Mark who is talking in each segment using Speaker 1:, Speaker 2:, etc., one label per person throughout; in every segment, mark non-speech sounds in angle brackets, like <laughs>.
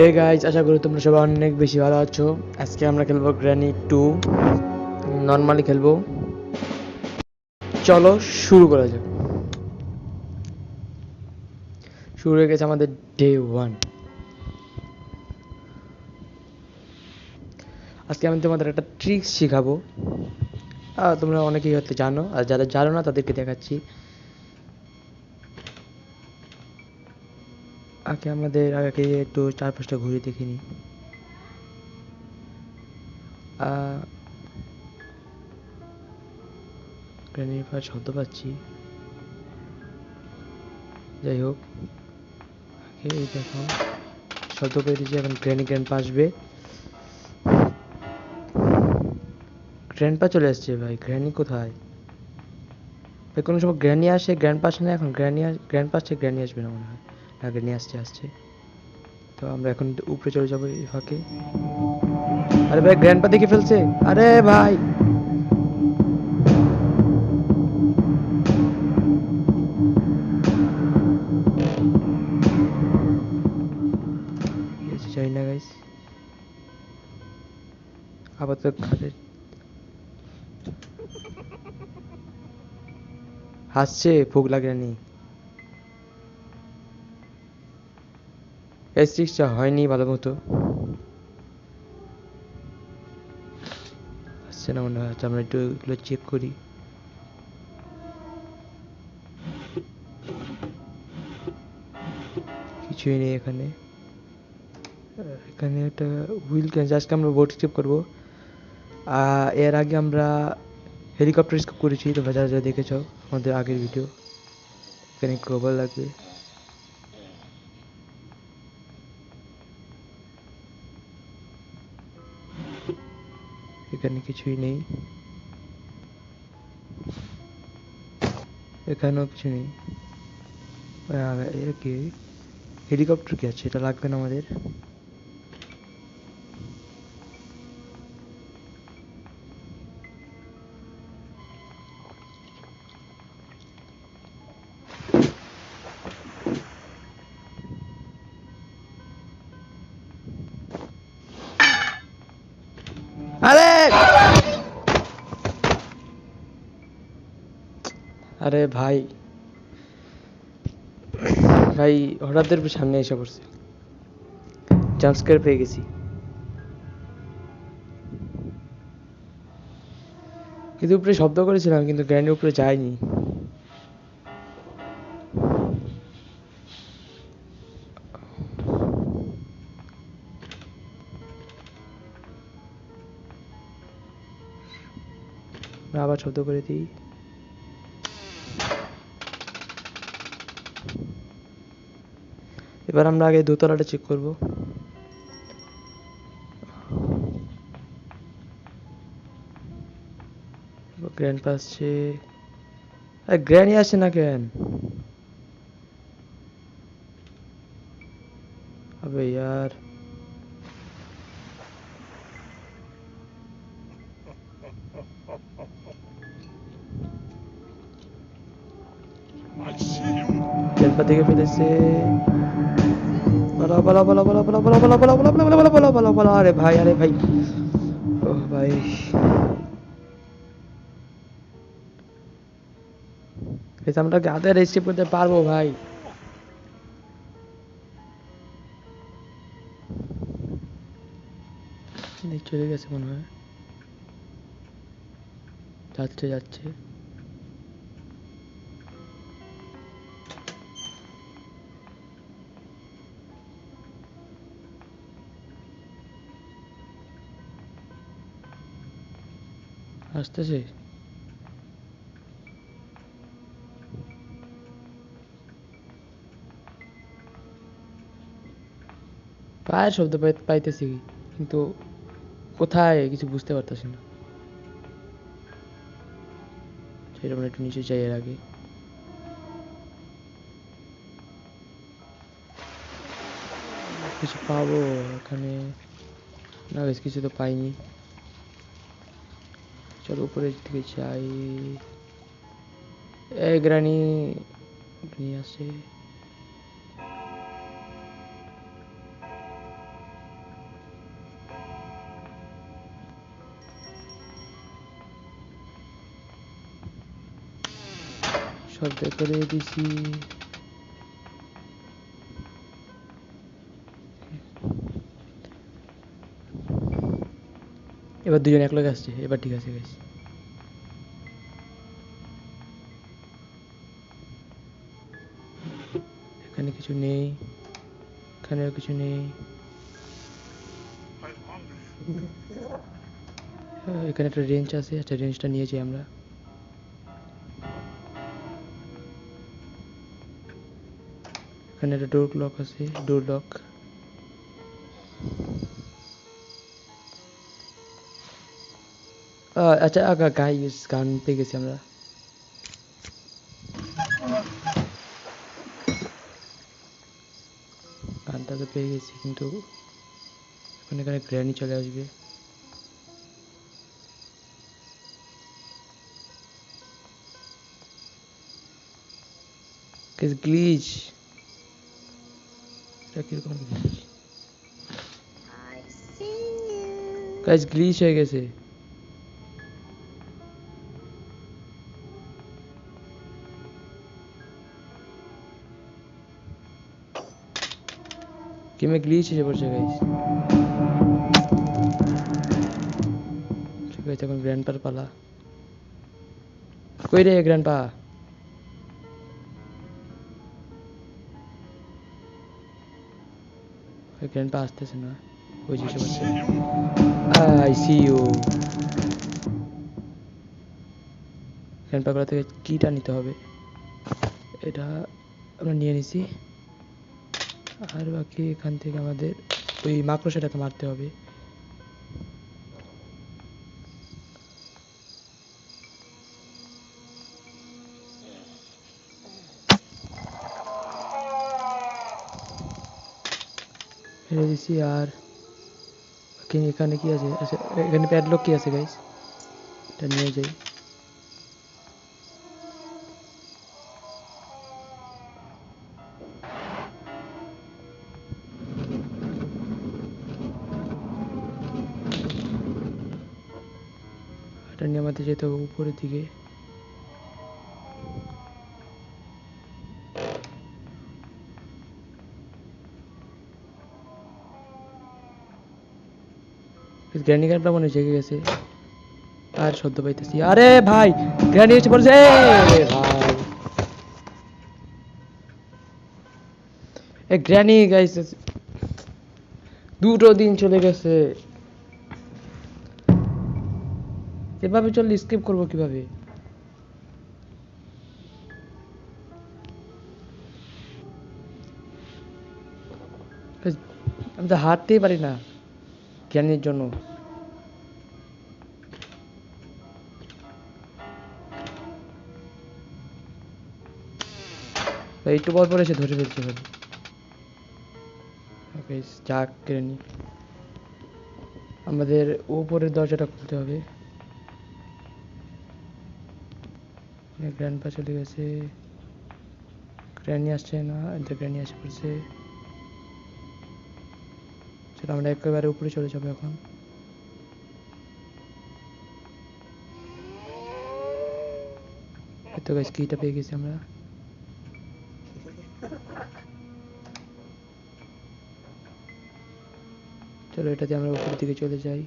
Speaker 1: Hey guys আশা করি তোমরা সবাই অনেক বেশি ভালো আছো। আজকে আমরা খেলব গ্র্যানি টু নর্মালি খেলব। চলো শুরু করা যাক। শুরু হয়ে গেছে আমাদের ডে ওয়ান আজকে আমি তোমাদের একটা ট্রিক্স শেখাবো। তোমরা অনেকেই হয়তো জানো। আর যারা জানো না, তাদেরকে দেখাচ্ছি। আগে আমাদের আগে একটু চারপাশটা ঘুরে দেখে নিই। গ্র্যানির পা শব্দ পাচ্ছি। যাই হোক, আগে এই দেখো, শব্দ করে দিচ্ছি এখন গ্র্যানি গ্র্যান্ড পা আসবে গ্র্যান্ড পা চলে আসছে ভাই, গ্র্যানি কোথায়? কোনো সময় গ্র্যানি আসে গ্র্যান্ড পা আসে না, এখন গ্র্যানি গ্র্যান্ড পাস গ্র্যানি আসবে না মনে হয়। আগে নিয়ে আসছে আসছে। তো আমরা এখন উপরে চলে যাব এই ফাঁকে। আরে ভাই গ্র্যান্ডপা দেখে ফেলছে। আরে ভাই! না গাইস আপাতত হাসছে, ভোগ লাগে নি এই সিক্সটা হয়নি ভালো মতো। আসছে না মনে হয় আমরা একটু এগুলো চেক করি। কিছুই নেই এখানে। এখানে একটা হুইল জাস্ট আমরা বোট স্টেপ করব। এর আগে আমরা হেলিকপ্টার স্কেপ করেছি, তোমরা যারা যারা দেখেছ আমাদের আগের ভিডিও এখানে গ্লোবাল লাগবে। এখানে কিছুই নেই। এখানেও কিছু নেই। কি? হেলিকপ্টার কি আছে? এটা লাগবে না আমাদের। আরে ভাই ভাই, হঠাৎ করে সামনে এসে পড়ছে। জাম্পস্কার পেয়ে গেছি। কিন্তু উপরে শব্দ করেছিলাম, কিন্তু গ্র্যান্ডের উপরে যায়নি। আবার শব্দ করে দিই। এবার আমরা আগে দোতলাটা চেক করব। গ্র্যান্ড পাচ্ছে। আরে গ্র্যান্ডই আসে না কেন? আবে यार গ্র্যান্ডপা থেকে ফেলেছে বলো अरे भाई अरे भाई। ओह भाई। ऐसा मतलब क्या आते रजिस्ट्री करते पार वो भाई। চলে গেছে মনে হয় যাচ্ছে যাচ্ছে আসতেছে। পায়ের শব্দ পাইতেছি, কিন্তু কোথায় কিছু বুঝতে পারতেছি না। আমরা একটু নিচে যাই এর আগে। কিছু পাবো এখানে। না বেশ কিছু তো পাইনি। চলো উপরের দিকে যাই। এই গ্রানি গ্রানি আছে? সব করে দিছি। এবার দুজন এক লগে আসছে এবার ঠিক আছে গাইস এখানে কিছু নেই এখানেও কিছু নেই। আহ, এখানে একটা রেঞ্জ আছে আচ্ছা রেঞ্জটা নিয়েছি আমরা। এখানে একটা ডোর লক আছে ডোর লক আচ্ছা আগা গাইস গান পেয়ে গেছি আমরা গানটা তো পেয়ে গেছি কিন্তু এখন এখানে গ্র্যানি চলে আসবে গ্লিচ এটা কীরকম glitch
Speaker 2: I see you.
Speaker 1: Guys glitch হয়ে গেছে গেমে গ্লিচ এসে পড়ছে গাইস ঠিক আছে এখন গ্র্যান্ড পার পালা কই রে গ্র্যান্ড পা গ্র্যান্ড পা আসতেছে না ওই যে এসে পড়ছে আই সি ইউ গ্র্যান্ড পা থেকে কিটা নিতে হবে এটা আমরা নিয়ে নিছি আর বাকি এখান থেকে আমাদের ওই মাকড়সাটাকে মারতে হবে। ফেলে দিছি আর এখানে কি আছে? আচ্ছা এখানে প্যাডলক কি আছে গাইস এটা নিয়ে যাই। এটা নিয়ে আমাদের যেতে হবে উপরের দিকে। গ্র্যানি গানটা মনে জেগে গেছে। আর সদ্য পাইতেছি। আরে ভাই গ্র্যানি এসে পড়েছে। এ গ্র্যানি গাইস দুটো দিন চলে গেছে। এভাবে চললে স্কিপ করব কীভাবে? আমি তো হাঁটতেই পারি না জ্ঞানের জন্য। একটু পর পর এসে ধরে ফেলছে Guys, যাক কেড়ে নি আমাদের উপরের দরজাটা খুলতে হবে। গ্র্যান্ড পা চলে গেছে। গ্র্যানি আসছে না, এতে গ্র্যানি আসে পড়ছে। চলো আমরা একেবারে উপরে চলে যাব এখন। তো গাছ কিটা পেয়ে গেছি আমরা। চলো এটাতে আমরা উপরের দিকে চলে যাই।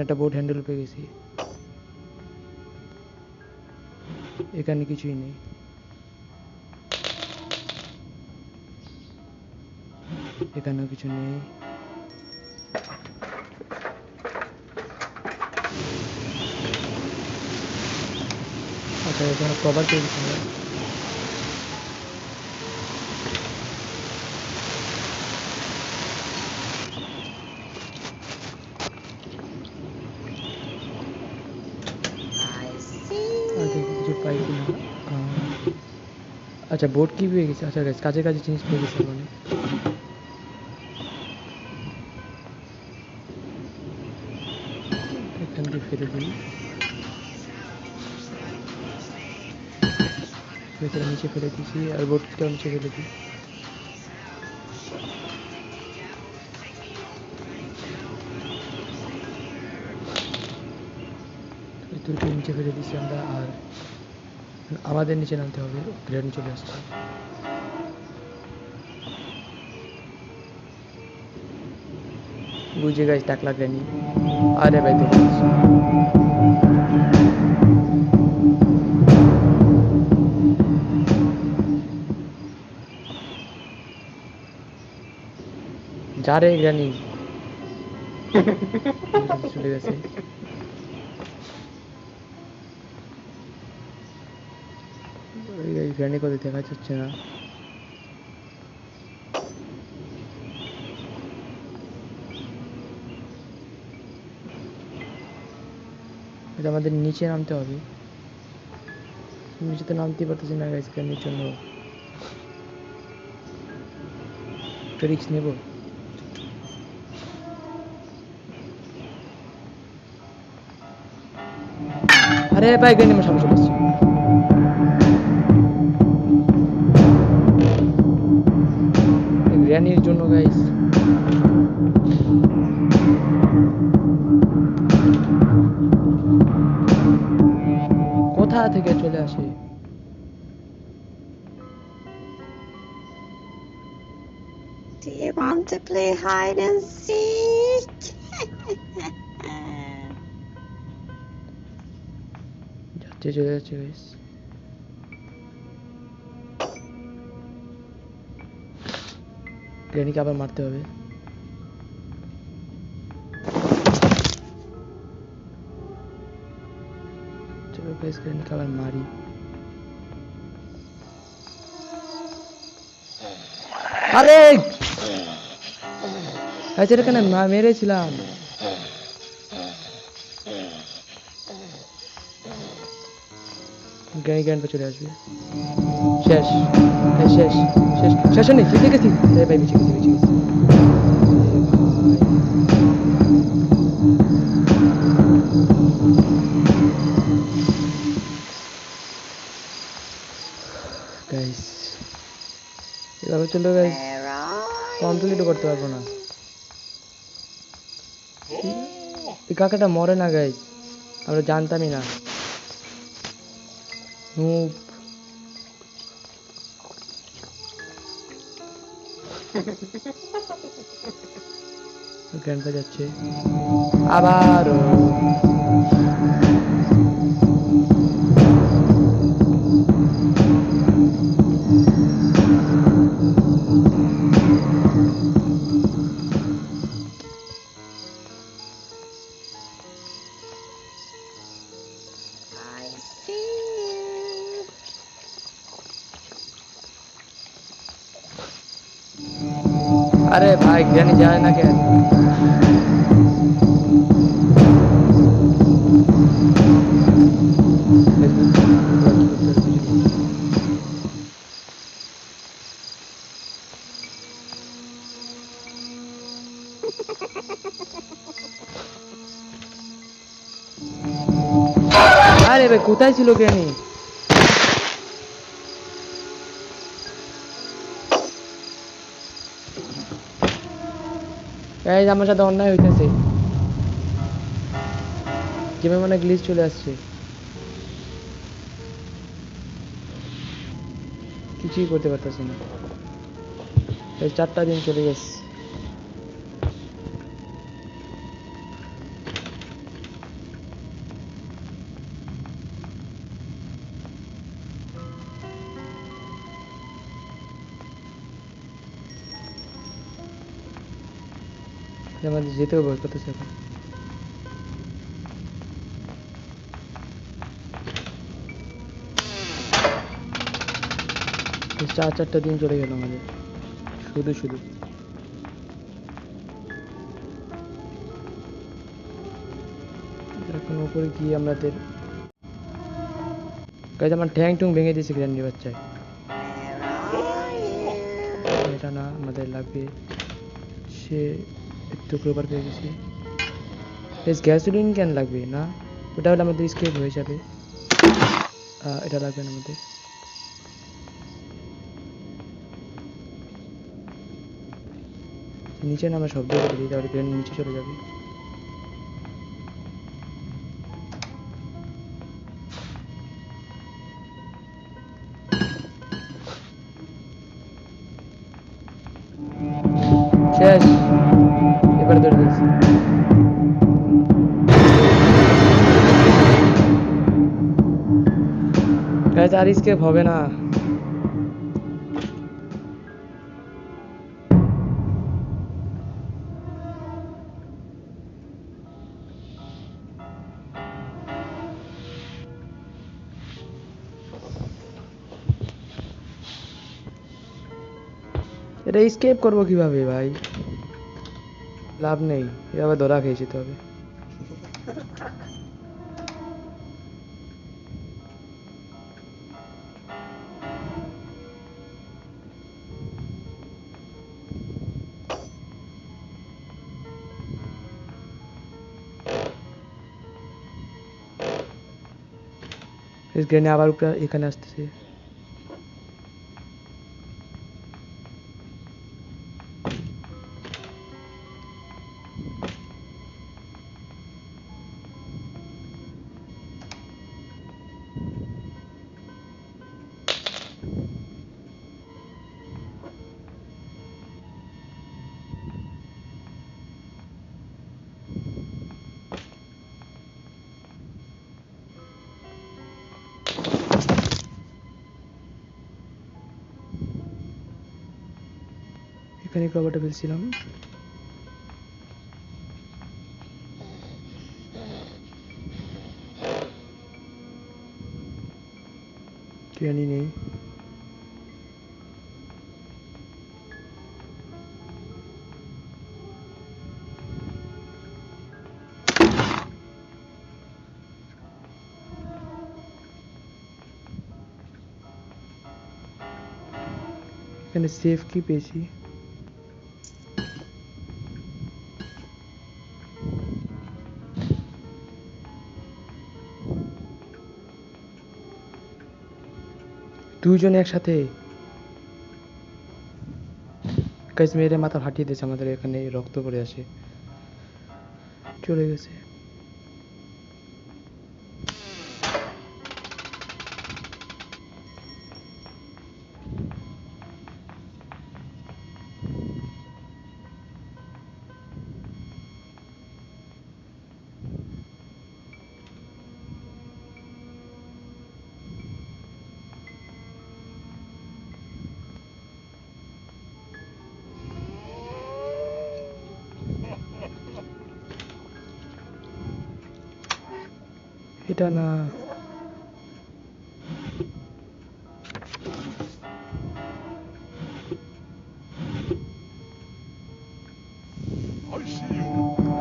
Speaker 1: একটা বোর্ড হ্যান্ডেল পেয়ে গেছি। এখানে কিছুই নেই। এখানেও কিছু নেই। আচ্ছা এখানে কভার পেয়ে আচ্ছা বোর্ড কি পেয়ে গেছে আচ্ছা guys, কাজে কাজে জিনিস পেয়ে গেছে মানে এখান দিয়ে ফেলে দিই ভেতরে নিচে ফেলে দিয়েছি আর বোর্ডটাও নিচে ফেলে দিই দুটো নিচে ফেলে দিয়েছি আমরা আর আমাদের নিচে নামতে হবে গ্রেন চলে আসছে। বুঝে গেছি টাকলা গ্রেনি আরে ভাই দেখে নিচ্ছি। যা রে গ্রানি <laughs> চলে গেছে। গ্রানি কোথায়? দেখা যাচ্ছে না। এটা আমাদের নিচে নামতে হবে। নিচে তো নামতেই পারতেছি না গাইস গ্রানির জন্য রিক্স নেব। আরে ভাই গ্রানি আমার সামনে গ্র্যানির জন্য গাইস কোথা থেকে চলে আসে?
Speaker 2: Do you want to play hide and seek?
Speaker 1: যাচ্ছে চলে যাচ্ছে গাইস গ্র্যানিকে আবার মারতে হবে। চলো গাইস গ্র্যানিকে আবার মারি। আরে! আচ্ছা এখানে মেরেছিলাম। গ্র্যানি গ্র্যান্ড চলে আসবে। শেষ এই শেষ শেষ। শেষ নেই জিতে গেছি আরে ভাই, বেঁচে গেছি বেঁচে গেছি। এভাবে চললে গাইস করতে পারব না। এই কাকাটা মরে না গাইস আমরা জানতামই না। নুপ <laughs> গ্র্যান্ডপা যাচ্ছে। আবারও। আরে ভাই গ্র্যানি যায় না কেন আরে ভাই কোথায় ছিল গ্র্যানি এই আমার সাথে অন্যায় হইতেছে। গেমে মানে গ্লিচ চলে আসছে। কিছুই করতে পারতেছি না। চারটা দিন চলে গেছে। আমাদের যেতেও ভয় করতেছে এখন। চার চারটা দিন চলে গেল আমাদের। শুধু শুধু। এখন উপরে গিয়ে আমাদের কাজ আমার ঠ্যাং টুং ভেঙে দিয়েছে গ্র্যান্ডি বাচ্চায়। এটা না আমাদের লাগবে। সে টুকরো পার পেয়ে গেছি বেশ গ্যাসোলিন ক্যান লাগবে, না? ওটা হলে আমাদের স্কেপ হয়ে যাবে। এটা লাগবে না আমাদের। নিচে না আমরা শব্দ করে দিই, তাহলে ট্রেন নিচে চলে যাবে। Yes. এবার ধরে ফেলছি। গাইজ আর স্কেপ হবে না। এটা স্কেপ করব কীভাবে ভাই? লাভ নেই এভাবে ধরা খেয়েছি তবে গ্রেনে আবার উপরে এখানে আসতেছে এখানে কভারটা ফেলছিলাম ট্রেনই নেই এখানে সেফ কি পেয়েছি দুজন একসাথে। গাইস মেয়েরে মাথা ফাটিয়ে দিয়েছে আমাদের এখানে রক্ত পড়ে আসে চলে গেছে। এটা না।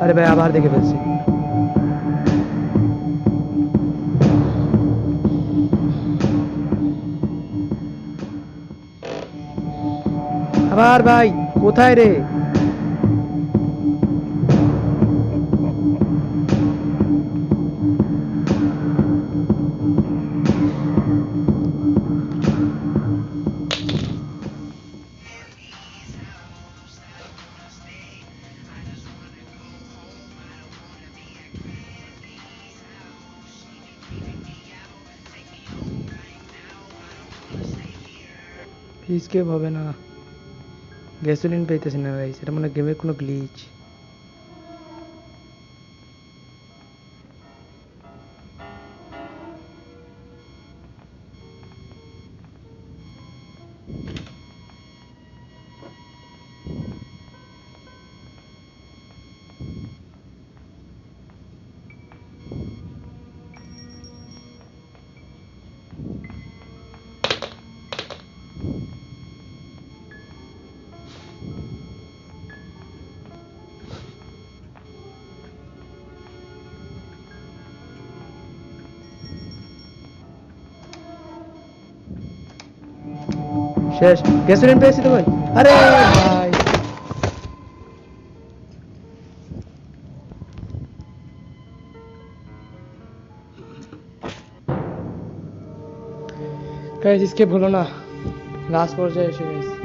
Speaker 1: আরে ভাই আবার দেখে ফেলছি। আবার ভাই কোথায় রে? স্কেপ হবে না। গ্যাসোলিন পাইতেছি না গাইস এটা মানে গেমের কোনো গ্লিচ শেষ। গ্যাসোলিন পেয়েছি তো ভাই। আরে ভাই হলো না। লাস্ট পর্যায়ে এসে গেছে।